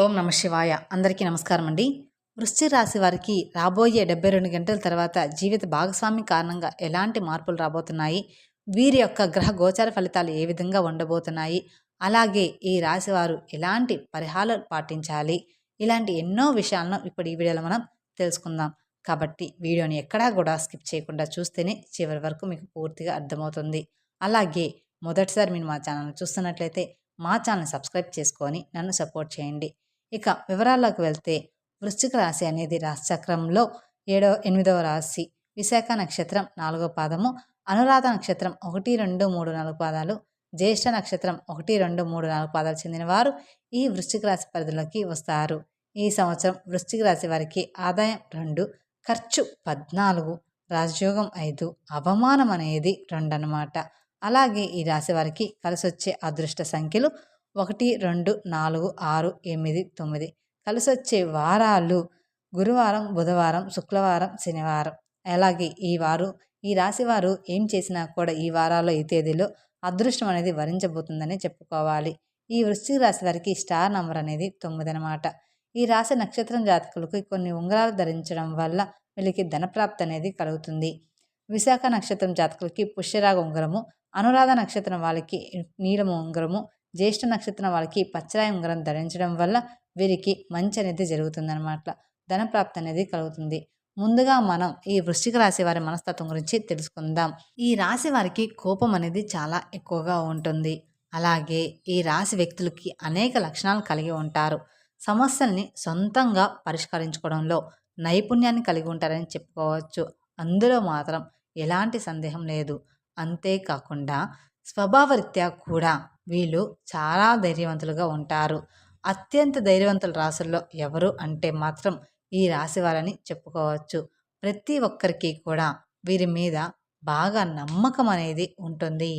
ఓం నమ శివాయ. అందరికీ నమస్కారం అండి. వృశ్చిక రాశి వారికి రాబోయే డెబ్బై రెండు గంటల తర్వాత జీవిత భాగస్వామి కారణంగా ఎలాంటి మార్పులు రాబోతున్నాయి? వీరి యొక్క గ్రహ గోచార ఫలితాలు ఏ విధంగా ఉండబోతున్నాయి? అలాగే ఈ రాశి వారు ఎలాంటి పరిహారాలు పాటించాలి? ఇలాంటి ఎన్నో విషయాలను ఇప్పుడు ఈ వీడియోలో మనం తెలుసుకుందాం. కాబట్టి వీడియోని ఎక్కడా కూడా స్కిప్ చేయకుండా చూస్తేనే చివరి వరకు మీకు పూర్తిగా అర్థమవుతుంది. అలాగే మొదటిసారి మీరు మా ఛానల్ చూస్తున్నట్లయితే మా ఛానల్ సబ్స్క్రైబ్ చేసుకొని నన్ను సపోర్ట్ చేయండి. ఇక వివరాల్లోకి వెళ్తే వృశ్చిక రాశి అనేది రాశిచక్రంలో ఏడవ ఎనిమిదవ రాశి. విశాఖ నక్షత్రం నాలుగో పాదము అనురాధ నక్షత్రం ఒకటి రెండు మూడు నాలుగు పాదాలు జ్యేష్ఠ నక్షత్రం ఒకటి రెండు మూడు నాలుగు పాదాలు చెందినవారు ఈ వృశ్చిక రాశి పరిధిలోకి వస్తారు. ఈ సంవత్సరం వృశ్చిక రాశి వారికి ఆదాయం రెండు ఖర్చు పద్నాలుగు రాజయోగం ఐదు అవమానం అనేది రెండు అన్నమాట అలాగే ఈ రాశి వారికి కలిసొచ్చే అదృష్ట సంఖ్యలు ఒకటి రెండు నాలుగు ఆరు ఎనిమిది తొమ్మిది. కలిసి వచ్చే వారాలు గురువారం బుధవారం శుక్రవారం శనివారం. అలాగే ఈ వారు ఈ రాశి వారు ఏం చేసినా కూడా ఈ వారాల్లో ఈ తేదీలో అదృష్టం అనేది వరించబోతుందని చెప్పుకోవాలి. ఈ వృశ్చిక రాశి వారికి స్టార్ నంబర్ అనేది తొమ్మిది అనమాట ఈ రాశి నక్షత్రం జాతకులకు కొన్ని ఉంగరాలు ధరించడం వల్ల వీళ్ళకి ధనప్రాప్తి అనేది కలుగుతుంది. విశాఖ నక్షత్రం జాతకులకి పుష్యరాగ ఉంగరము అనురాధ నక్షత్రం వాళ్ళకి నీలము ఉంగరము జ్యేష్ఠ నక్షత్రం వాళ్ళకి పచ్చరాయి ఉంగరం ధరించడం వల్ల వీరికి మంచి అనేది జరుగుతుందన్నమాట. ధనప్రాప్తి అనేది కలుగుతుంది. ముందుగా మనం ఈ వృశ్చిక రాశి వారి మనస్తత్వం గురించి తెలుసుకుందాం. ఈ రాశి వారికి కోపం అనేది చాలా ఎక్కువగా ఉంటుంది. అలాగే ఈ రాశి వ్యక్తులకి అనేక లక్షణాలు కలిగి ఉంటారు. సమస్యల్ని సొంతంగా పరిష్కరించుకోవడంలో నైపుణ్యాన్ని కలిగి ఉంటారని చెప్పుకోవచ్చు. అందులో మాత్రం ఎలాంటి సందేహం లేదు. అంతేకాకుండా స్వభావరీత్యా కూడా వీళ్ళు చాలా ధైర్యవంతులుగా ఉంటారు. అత్యంత ధైర్యవంతుల రాసుల్లో ఎవరు అంటే మాత్రం ఈ రాశి వారని చెప్పుకోవచ్చు. ప్రతి ఒక్కరికి కూడా వీరి మీద బాగా నమ్మకం అనేది ఉంటుంది.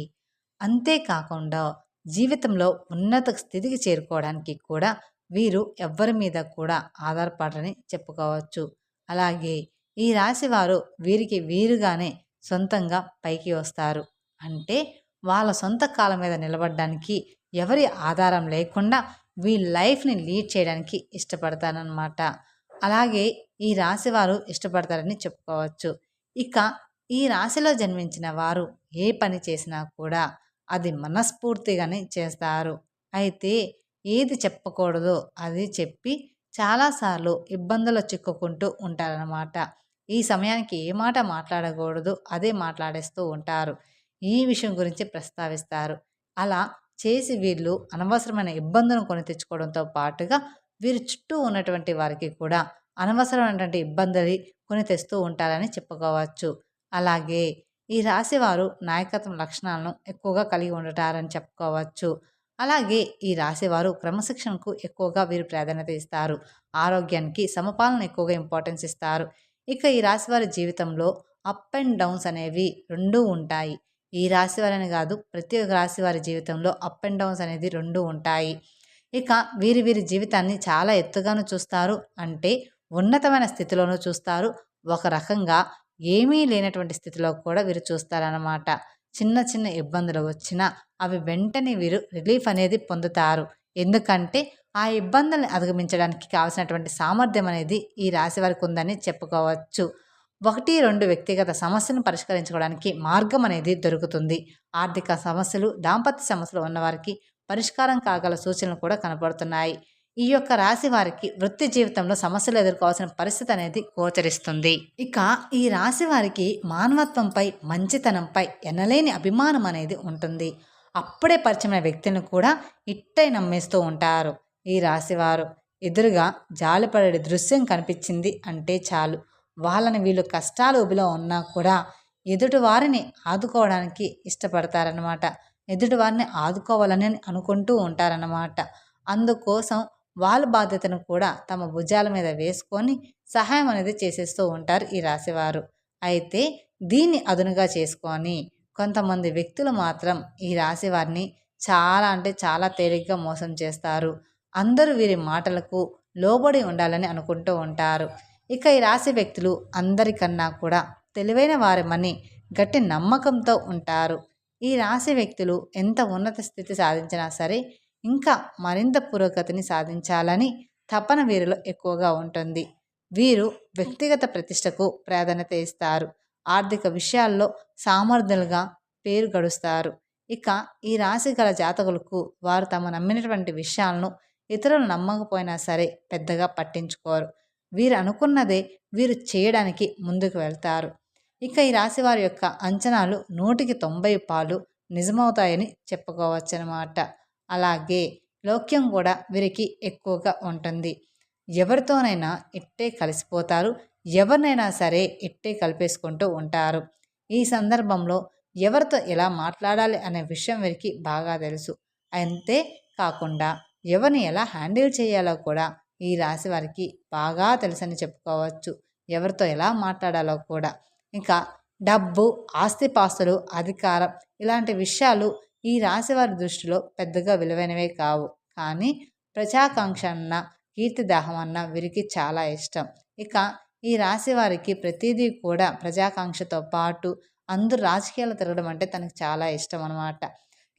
అంతేకాకుండా జీవితంలో ఉన్నత స్థితికి చేరుకోవడానికి కూడా వీరు ఎవ్వరి మీద కూడా ఆధారపడరని చెప్పుకోవచ్చు. అలాగే ఈ రాశి వారు వీరికి వీరుగానే సొంతంగా పైకి వస్తారు. అంటే వాళ్ళ సొంత కాలం మీద నిలబడడానికి ఎవరి ఆధారం లేకుండా వీళ్ళ లైఫ్ని లీడ్ చేయడానికి ఇష్టపడతారనమాట అలాగే ఈ రాశి వారు ఇష్టపడతారని చెప్పుకోవచ్చు. ఇక ఈ రాశిలో జన్మించిన వారు ఏ పని చేసినా కూడా అది మనస్ఫూర్తిగానే చేస్తారు. అయితే ఏది చెప్పకూడదో అది చెప్పి చాలాసార్లు ఇబ్బందులు చిక్కుకుంటూ ఉంటారనమాట ఈ సమయానికి ఏ మాట మాట్లాడకూడదు అదే మాట్లాడేస్తూ ఉంటారు. ఈ విషయం గురించి ప్రస్తావిస్తారు. అలా చేసి వీళ్ళు అనవసరమైన ఇబ్బందులను కొని తెచ్చుకోవడంతో పాటుగా వీరి చుట్టూ ఉన్నటువంటి వారికి కూడా అనవసరమైనటువంటి ఇబ్బందులు కొని తెస్తూ ఉంటారని చెప్పుకోవచ్చు. అలాగే ఈ రాశి వారు నాయకత్వం లక్షణాలను ఎక్కువగా కలిగి ఉండటారని చెప్పుకోవచ్చు. అలాగే ఈ రాశివారు క్రమశిక్షణకు ఎక్కువగా వీరు ప్రాధాన్యత ఇస్తారు. ఆరోగ్యానికి సమపాలన ఎక్కువగా ఇంపార్టెన్స్ ఇస్తారు. ఇక ఈ రాశివారి జీవితంలో అప్ అండ్ డౌన్స్ అనేవి రెండూ ఉంటాయి. ఈ రాశి వారని కాదు ప్రతి ఒక్క రాశి వారి జీవితంలో అప్ అండ్ డౌన్స్ అనేది రెండు ఉంటాయి. ఇక వీరి వీరి జీవితాన్ని చాలా ఎత్తుగాను చూస్తారు. అంటే ఉన్నతమైన స్థితిలోనూ చూస్తారు. ఒక రకంగా ఏమీ లేనటువంటి స్థితిలో కూడా వీరు చూస్తారన్నమాట. చిన్న చిన్న ఇబ్బందులు వచ్చినా అవి వెంటనే వీరు రిలీఫ్ అనేది పొందుతారు. ఎందుకంటే ఆ ఇబ్బందుల్ని అధిగమించడానికి కావాల్సినటువంటి సామర్థ్యం అనేది ఈ రాశి వారికి ఉందని చెప్పుకోవచ్చు. ఒకటి రెండు వ్యక్తిగత సమస్యను పరిష్కరించుకోవడానికి మార్గం అనేది దొరుకుతుంది. ఆర్థిక సమస్యలు దాంపత్య సమస్యలు ఉన్నవారికి పరిష్కారం కాగల సూచనలు కూడా కనపడుతున్నాయి. ఈ యొక్క రాశి వారికి వృత్తి జీవితంలో సమస్యలు ఎదుర్కోవాల్సిన పరిస్థితి అనేది గోచరిస్తుంది. ఇక ఈ రాశి వారికి మానవత్వంపై మంచితనంపై ఎనలేని అభిమానం అనేది ఉంటుంది. అప్పుడే పరిచయమైన వ్యక్తిని కూడా ఇట్టే నమ్మేస్తూ ఉంటారు. ఈ రాశివారు ఎదురుగా జాలిపడే దృశ్యం కనిపించింది అంటే చాలు. వాళ్ళని వీళ్ళు కష్టాలు ఉబిలో ఉన్నా కూడా ఎదుటి వారిని ఆదుకోవడానికి ఇష్టపడతారనమాట ఎదుటి వారిని ఆదుకోవాలని అనుకుంటూ ఉంటారన్నమాట. అందుకోసం వాళ్ళ బాధ్యతను కూడా తమ భుజాల మీద వేసుకొని సహాయం అనేది చేసేస్తూ ఉంటారు ఈ రాశివారు. అయితే దీన్ని అదునుగా చేసుకొని కొంతమంది వ్యక్తులు మాత్రం ఈ రాశి వారిని చాలా అంటే చాలా తేలిగ్గా మోసం చేస్తారు. అందరూ వీరి మాటలకు లోబడి ఉండాలని అనుకుంటూ ఉంటారు. ఇక ఈ రాశి వ్యక్తులు అందరికన్నా కూడా తెలివైన వారమని గట్టి నమ్మకంతో ఉంటారు. ఈ రాశి వ్యక్తులు ఎంత ఉన్నత స్థితి సాధించినా సరే ఇంకా మరింత పురోగతిని సాధించాలని తపన వీరిలో ఎక్కువగా ఉంటుంది. వీరు వ్యక్తిగత ప్రతిష్టకు ప్రాధాన్యత ఇస్తారు. ఆర్థిక విషయాల్లో సామర్థ్యులుగా పేరు గడుస్తారు. ఇక ఈ రాశి గల జాతకులకు వారు తమ నమ్మినటువంటి విషయాలను ఇతరులు నమ్మకపోయినా సరే పెద్దగా పట్టించుకోరు. వీరు అనుకున్నదే వీరు చేయడానికి ముందుకు వెళ్తారు. ఇక ఈ రాశి వారి యొక్క అంచనాలు నూటికి తొంభై పాలు నిజమవుతాయని చెప్పుకోవచ్చనమాట అలాగే లోక్యం కూడా వీరికి ఎక్కువగా ఉంటుంది. ఎవరితోనైనా ఇట్టే కలిసిపోతారు ఎవరినైనా సరే ఇట్టే కలిపేసుకుంటూ ఉంటారు. ఈ సందర్భంలో ఎవరితో ఎలా మాట్లాడాలి అనే విషయం వీరికి బాగా తెలుసు. అంతే కాకుండా ఎవరిని ఎలా హ్యాండిల్ చేయాలో కూడా ఈ రాశి వారికి బాగా తెలుసని చెప్పుకోవచ్చు. ఎవరితో ఎలా మాట్లాడాలో కూడా. ఇంకా డబ్బు ఆస్తిపాస్తులు అధికారం ఇలాంటి విషయాలు ఈ రాశి వారి దృష్టిలో పెద్దగా విలువైనవే కావు. కానీ ప్రజాకాంక్ష అన్న కీర్తిదాహం అన్న వీరికి చాలా ఇష్టం. ఇక ఈ రాశి వారికి ప్రతిదీ కూడా ప్రజాకాంక్షతో పాటు అందరూ రాజకీయాలు తిరగడం అంటే తనకు చాలా ఇష్టం అనమాట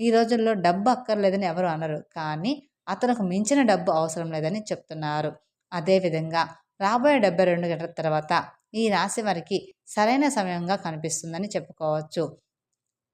ఈ రోజుల్లో డబ్బు అక్కర్లేదని ఎవరు అనరు. కానీ అతనికి మించిన డబ్బు అవసరం లేదని చెప్తున్నారు. అదేవిధంగా రాబోయే డెబ్బై రెండు గంటల తర్వాత ఈ రాశి వారికి సరైన సమయంగా కనిపిస్తుందని చెప్పుకోవచ్చు.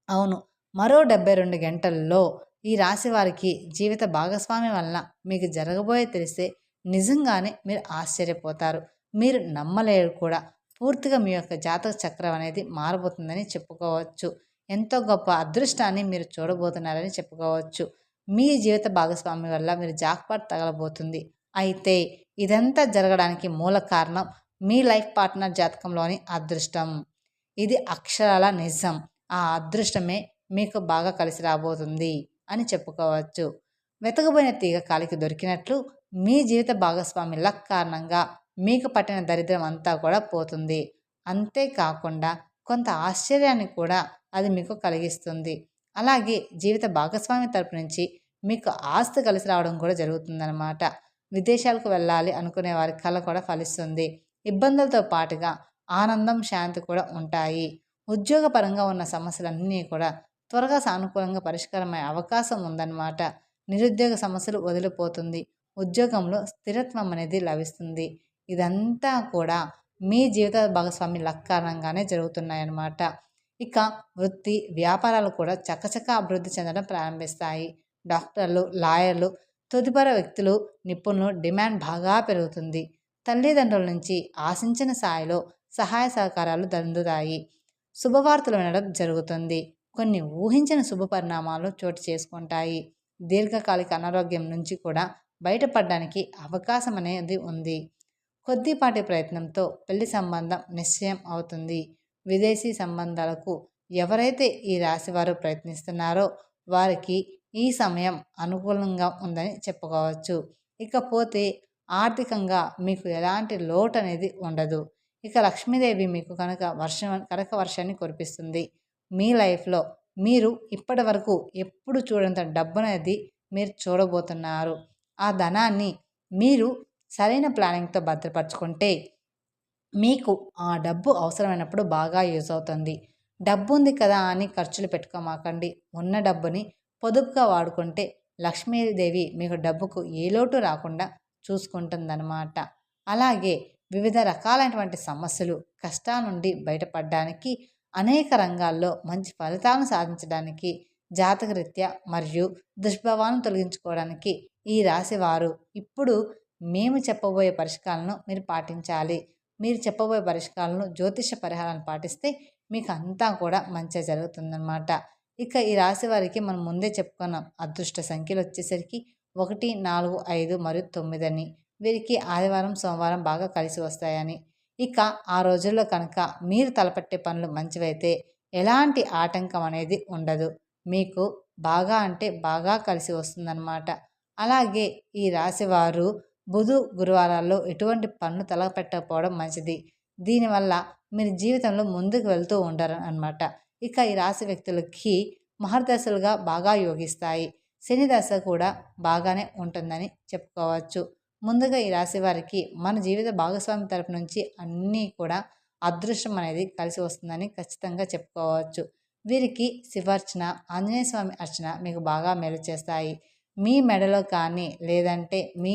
అవును మరో డెబ్బై రెండు గంటల్లో ఈ రాశి వారికి జీవిత భాగస్వామి వలన మీకు జరగబోయే తెలిస్తే నిజంగానే మీరు ఆశ్చర్యపోతారు. మీరు నమ్మలేరు కూడా. పూర్తిగా మీ యొక్క జాతక చక్రం అనేది మారబోతుందని చెప్పుకోవచ్చు. ఎంతో గొప్ప అదృష్టాన్ని మీరు చూడబోతున్నారని చెప్పుకోవచ్చు. మీ జీవిత భాగస్వామి వల్ల మీరు జాక్పాట్ తగలబోతుంది. అయితే ఇదంతా జరగడానికి మూల కారణం మీ లైఫ్ పార్ట్నర్ జాతకంలోని అదృష్టం. ఇది అక్షరాల నిజం. ఆ అదృష్టమే మీకు బాగా కలిసి రాబోతుంది అని చెప్పుకోవచ్చు. వెతకబోయిన తీగ కాలికి దొరికినట్లు మీ జీవిత భాగస్వామి లక్ కారణంగా మీకు పట్టిన దరిద్రం అంతా కూడా పోతుంది. అంతేకాకుండా కొంత ఆశ్చర్యాన్ని కూడా అది మీకు కలిగిస్తుంది. అలాగే జీవిత భాగస్వామి తరపు నుంచి మీకు ఆస్తి కలిసి రావడం కూడా జరుగుతుందన్నమాట. విదేశాలకు వెళ్ళాలి అనుకునే వారి కళ కూడా ఫలిస్తుంది. ఇబ్బందులతో పాటుగా ఆనందం శాంతి కూడా ఉంటాయి. ఉద్యోగపరంగా ఉన్న సమస్యలన్నీ కూడా త్వరగా సానుకూలంగా పరిష్కారమయ్యే అవకాశం ఉందన్నమాట. నిరుద్యోగ సమస్యలు వదిలిపోతుంది. ఉద్యోగంలో స్థిరత్వం అనేది లభిస్తుంది. ఇదంతా కూడా మీ జీవిత భాగస్వామి లక్కారణంగానే జరుగుతున్నాయన్నమాట. ఇక వృత్తి వ్యాపారాలు కూడా చక్కచక్క అభివృద్ధి చెందడం ప్రారంభిస్తాయి. డాక్టర్లు లాయర్లు తదుపరి వ్యక్తులు నిపుణులు డిమాండ్ బాగా పెరుగుతుంది. తల్లిదండ్రుల నుంచి ఆశించిన స్థాయిలో సహాయ సహకారాలు దందుతాయి. శుభవార్తలు వినడం జరుగుతుంది. కొన్ని ఊహించిన శుభ పరిణామాలు చోటు చేసుకుంటాయి. దీర్ఘకాలిక అనారోగ్యం నుంచి కూడా బయటపడడానికి అవకాశం అనేది ఉంది. కొద్దిపాటి ప్రయత్నంతో పెళ్ళి సంబంధం నిశ్చయం అవుతుంది. విదేశీ సంబంధాలకు ఎవరైతే ఈ రాశి వారు ప్రయత్నిస్తున్నారో వారికి ఈ సమయం అనుకూలంగా ఉందని చెప్పుకోవచ్చు. ఇకపోతే ఆర్థికంగా మీకు ఎలాంటి లోటు అనేది ఉండదు. ఇక లక్ష్మీదేవి మీకు కనుక వర్షం కనక వర్షాన్ని కురిపిస్తుంది. మీ లైఫ్లో మీరు ఇప్పటి వరకు ఎప్పుడు చూడంత డబ్బు అనేది మీరు చూడబోతున్నారు. ఆ ధనాన్ని మీరు సరైన ప్లానింగ్తో భద్రపరచుకుంటే మీకు ఆ డబ్బు అవసరమైనప్పుడు బాగా యూజ్ అవుతుంది. డబ్బు ఉంది కదా అని ఖర్చులు పెట్టుకోమాకండి. ఉన్న డబ్బుని పొదుపుగా వాడుకుంటే లక్ష్మీదేవి మీకు డబ్బుకు ఏ లోటు రాకుండా చూసుకుంటుందన్నమాట. అలాగే వివిధ రకాలైనటువంటి సమస్యలు కష్టాల నుండి బయటపడడానికి అనేక రంగాల్లో మంచి ఫలితాలను సాధించడానికి జాతకరీత్యా మరియు దుష్భావాలను తొలగించుకోవడానికి ఈ రాశి వారు ఇప్పుడు మేము చెప్పబోయే పరిష్కారాలను మీరు పాటించాలి. మీరు చెప్పబోయే పరిష్కారాలను జ్యోతిష పరిహారాలను పాటిస్తే మీకు అంతా కూడా మంచిగా జరుగుతుందన్నమాట. ఇక ఈ రాశి వారికి మనం ముందే చెప్పుకున్నాం అదృష్ట సంఖ్యలు వచ్చేసరికి ఒకటి నాలుగు ఐదు మరియు తొమ్మిది అని. వీరికి ఆదివారం సోమవారం బాగా కలిసి వస్తాయని. ఇక ఆ రోజుల్లో కనుక మీరు తలపట్టే పనులు మంచివైతే ఎలాంటి ఆటంకం అనేది ఉండదు. మీకు బాగా అంటే బాగా కలిసి వస్తుందన్నమాట. అలాగే ఈ రాశివారు బుధు గురువారాల్లో ఎటువంటి పన్ను తలపెట్టకపోవడం మంచిది. దీనివల్ల మీరు జీవితంలో ముందుకు వెళ్తూ ఉంటారు అనమాట ఇక ఈ రాశి వ్యక్తులకి మహర్దశలుగా బాగా యోగిస్తాయి. శని దశ కూడా బాగానే ఉంటుందని చెప్పుకోవచ్చు. ముందుగా ఈ రాశి వారికి మన జీవిత భాగస్వామి తరపు నుంచి అన్నీ కూడా అదృష్టం అనేది కలిసి వస్తుందని ఖచ్చితంగా చెప్పుకోవచ్చు. వీరికి శివార్చన ఆంజనేయ స్వామి అర్చన మీకు బాగా మేలు చేస్తాయి. మీ మెడలో కానీ లేదంటే మీ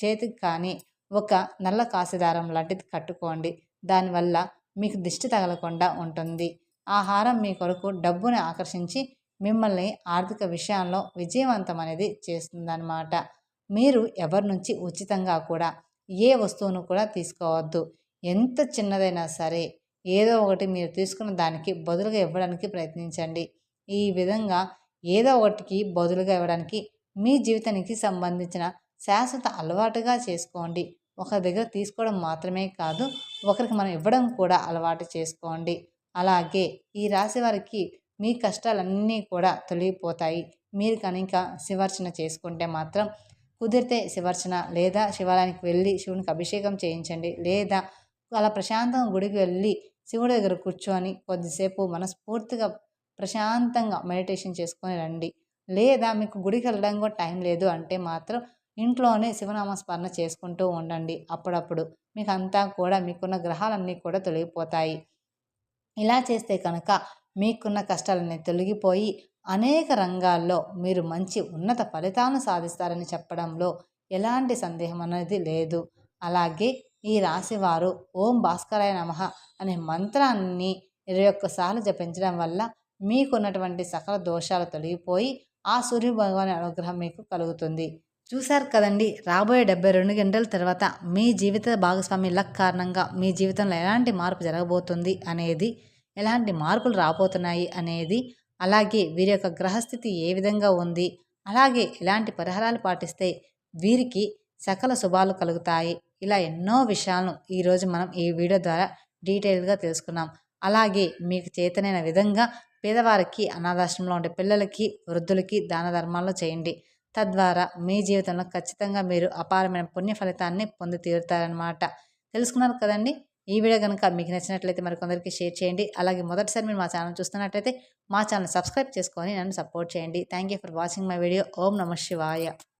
చేతికి కానీ ఒక నల్ల కాసిదారం లాంటిది కట్టుకోండి. దానివల్ల మీకు దిష్టి తగలకుండా ఉంటుంది. ఆహారం మీ కొరకు డబ్బుని ఆకర్షించి మిమ్మల్ని ఆర్థిక విషయంలో విజయవంతం అనేది చేస్తుందన్నమాట. మీరు ఎవరి నుంచి ఉచితంగా కూడా ఏ వస్తువును కూడా తీసుకోవద్దు. ఎంత చిన్నదైనా సరే ఏదో ఒకటి మీరు తీసుకున్న దానికి బదులుగా ఇవ్వడానికి ప్రయత్నించండి. ఈ విధంగా ఏదో ఒకటికి బదులుగా ఇవ్వడానికి మీ జీవితానికి సంబంధించిన శాశ్వత అలవాటుగా చేసుకోండి. ఒకరి దగ్గర తీసుకోవడం మాత్రమే కాదు ఒకరికి మనం ఇవ్వడం కూడా అలవాటు చేసుకోండి. అలాగే ఈ రాశి వారికి మీ కష్టాలన్నీ కూడా తొలగిపోతాయి. మీరు కనుక శివర్చన చేసుకుంటే మాత్రం కుదిరితే శివర్చన లేదా శివాలయానికి వెళ్ళి శివునికి అభిషేకం చేయించండి. లేదా అలా ప్రశాంతంగా గుడికి వెళ్ళి శివుడి దగ్గర కూర్చొని కొద్దిసేపు మనస్ఫూర్తిగా ప్రశాంతంగా మెడిటేషన్ చేసుకొని రండి. లేదా మీకు గుడికి వెళ్ళడం కూడా టైం లేదు అంటే మాత్రం ఇంట్లోనే శివనామస్మరణ చేసుకుంటూ ఉండండి అప్పుడప్పుడు. మీకు అంతా కూడా మీకున్న గ్రహాలన్నీ కూడా తొలగిపోతాయి. ఇలా చేస్తే కనుక మీకున్న కష్టాలన్నీ తొలగిపోయి అనేక రంగాల్లో మీరు మంచి ఉన్నత ఫలితాలను సాధిస్తారని చెప్పడంలో ఎలాంటి సందేహం అనేది లేదు. అలాగే ఈ రాశివారు ఓం భాస్కరాయ నమ అనే మంత్రాన్ని ఇరవై ఒక్కసార్లు జపించడం వల్ల మీకున్నటువంటి సకల దోషాలు తొలగిపోయి ఆ సూర్య భగవాన్ అనుగ్రహం మీకు కలుగుతుంది. చూశారు కదండి రాబోయే డెబ్బై రెండు గంటల తర్వాత మీ జీవిత భాగస్వామి లక్ కారణంగా మీ జీవితంలో ఎలాంటి మార్పు జరగబోతుంది అనేది ఎలాంటి మార్పులు రాబోతున్నాయి అనేది అలాగే వీరి యొక్క గ్రహస్థితి ఏ విధంగా ఉంది అలాగే ఎలాంటి పరిహారాలు పాటిస్తే వీరికి సకల శుభాలు కలుగుతాయి. ఇలా ఎన్నో విషయాలను ఈరోజు మనం ఈ వీడియో ద్వారా డీటెయిల్గా తెలుసుకున్నాం. అలాగే మీకు చేతనైన విధంగా పేదవారికి అనాథాశ్రమంలో ఉండే పిల్లలకి వృద్ధులకి దాన ధర్మాలు చేయండి. తద్వారా మీ జీవితంలో ఖచ్చితంగా మీరు అపారమైన పుణ్య ఫలితాన్ని పొంది తీరుతారనమాట తెలుసుకున్నారు కదండి? ఈ వీడియో కనుక మీకు నచ్చినట్లయితే మరికొందరికి షేర్ చేయండి. అలాగే మొదటిసారి మీరు మా ఛానల్ చూస్తున్నట్లయితే మా ఛానల్ సబ్స్క్రైబ్ చేసుకొని నన్ను సపోర్ట్ చేయండి. Thank you for watching my video. ఓం నమ శివాయ.